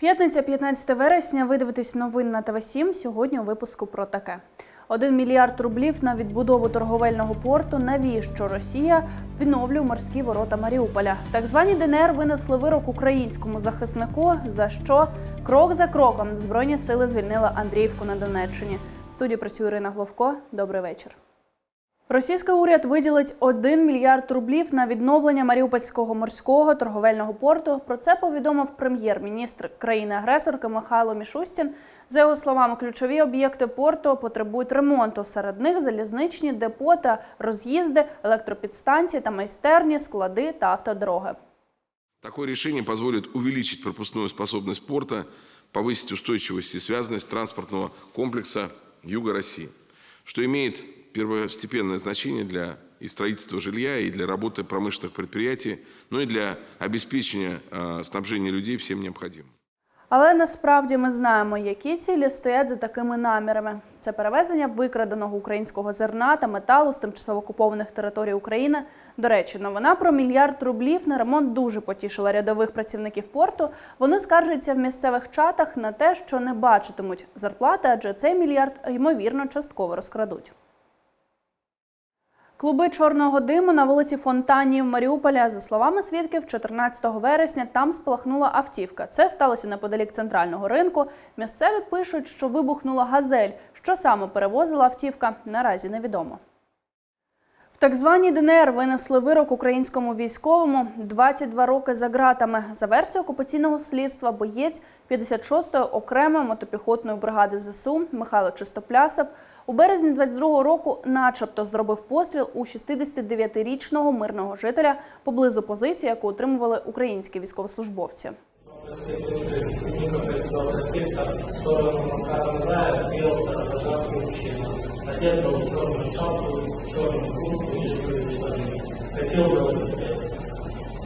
П'ятниця, 15 вересня. Ви дивитесь новин на ТВ 7 Сьогодні у випуску про таке. Один мільярд рублів на відбудову торговельного порту. Навіщо Росія відновлює морські ворота Маріуполя? В так званій ДНР винесли вирок українському захиснику. За що крок за кроком збройні сили звільнили Андріївку на Донеччині. В студії працює Ірина Гловко. Добрий вечір. Російський уряд виділить 1 мільярд рублів на відновлення Маріупольського морського торговельного порту. Про це повідомив прем'єр-міністр країни-агресорки Михайло Мішустін. За його словами, ключові об'єкти порту потребують ремонту. Серед них залізничні депо та роз'їзди, електропідстанції та майстерні, склади та автодороги. Такое решение позволит увеличить пропускную способность порта, повысить устойчивость и связанность транспортного комплекса Юга России, что имеет первостепенное значение для и строительства жилья, и для работы промышленных предприятий, но и для обеспечения э, снабжения людей всем необходимым. Але насправді ми знаємо, які цілі стоять за такими намірами. Це перевезення викраденого українського зерна та металу з тимчасово окупованих територій України. До речі, новина про мільярд рублів на ремонт дуже потішила рядових працівників порту. Вони скаржаться в місцевих чатах на те, що не бачитимуть зарплати, адже цей мільярд ймовірно частково розкрадуть. Клуби чорного диму на вулиці Фонтанії в Маріуполя. За словами свідків, 14 вересня там спалахнула автівка. Це сталося неподалік центрального ринку. Місцеві пишуть, що вибухнула газель. Що саме перевозила автівка, наразі невідомо. В так званій ДНР винесли вирок українському військовому 22 роки за ґратами. За версією окупаційного слідства боєць 56-ї окремої мотопіхотної бригади ЗСУ Михайло Чистоплясов у березні 22-го року начебто зробив постріл у 69-річного мирного жителя поблизу позиції, яку отримували українські військовослужбовці. Ника Христова проспекта в сторону Макара Назая двигался гражданский мужчина. Одет был в черную шапку, черную куртку и джинсовые штаны. Хотел велосипед.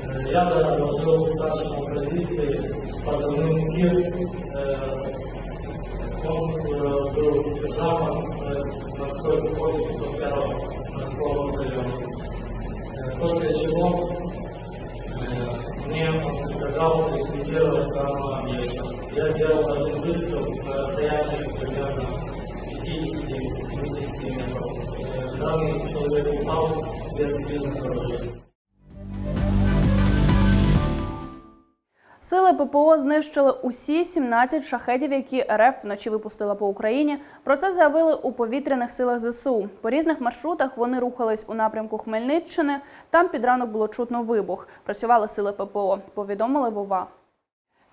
Э, Я доложил старшему позиции с позывным КИР. Э, морской пехоты 501 морского батальона. После чего мне он приказал ликвидировать данного объекта. Я сделал один выстрел на расстоянии примерно 50-70 метров. Данный человек упал без признаков оружия. Сили ППО знищили усі 17 шахедів, які РФ вночі випустила по Україні. Про це заявили у повітряних силах ЗСУ. По різних маршрутах вони рухались у напрямку Хмельниччини. Там під ранок було чутно вибух. Працювали сили ППО. Повідомили Вова.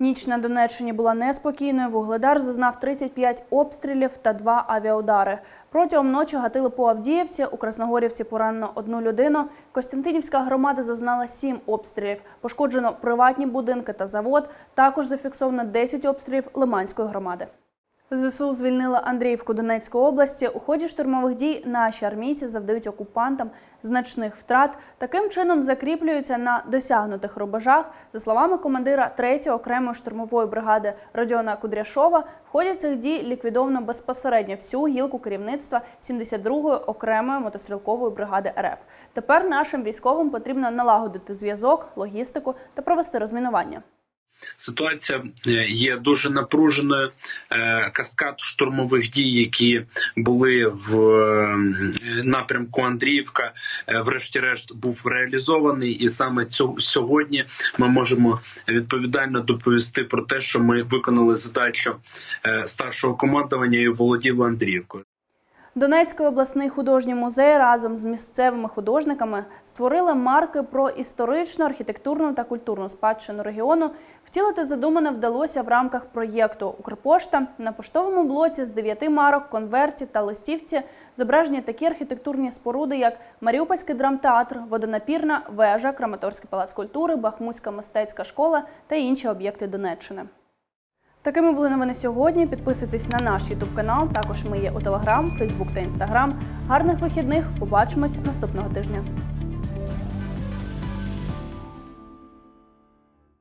Ніч на Донеччині була неспокійною. Вугледар зазнав 35 обстрілів та два авіаудари. Протягом ночі гатили по Авдіївці. У Красногорівці поранено одну людину. Костянтинівська громада зазнала сім обстрілів. Пошкоджено приватні будинки та завод. Також зафіксовано 10 обстрілів Лиманської громади. ЗСУ звільнили Андріївку Донецької області. У ході штурмових дій наші армійці завдають окупантам значних втрат. Таким чином закріплюються на досягнутих рубежах. За словами командира 3-ї окремої штурмової бригади Родіона Кудряшова, в ході цих дій ліквідовано безпосередньо всю гілку керівництва 72-ї окремої мотострілкової бригади РФ. Тепер нашим військовим потрібно налагодити зв'язок, логістику та провести розмінування. Ситуація е, є дуже напруженою. Е, Каскад штурмових дій, які були в е, напрямку Андріївка, врешті-решт був реалізований, і саме цього сьогодні ми можемо відповідально доповісти про те, що ми виконали задачу старшого командування і володіли Андріївкою. Донецький обласний художній музей разом з місцевими художниками створили марки про історичну, архітектурну та культурну спадщину регіону. Втілити задумане вдалося в рамках проєкту Укрпошта на поштовому блоці з дев'яти марок, конвертів та листівці зображені такі архітектурні споруди, як Маріупольський драмтеатр, водонапірна вежа, Краматорський палац культури, Бахмутська мистецька школа та інші об'єкти Донеччини. Такими були новини сьогодні. Підписуйтесь на наш Ютуб канал. Також ми є у Телеграм, Фейсбук та Інстаграм. Гарних вихідних. Побачимось наступного тижня.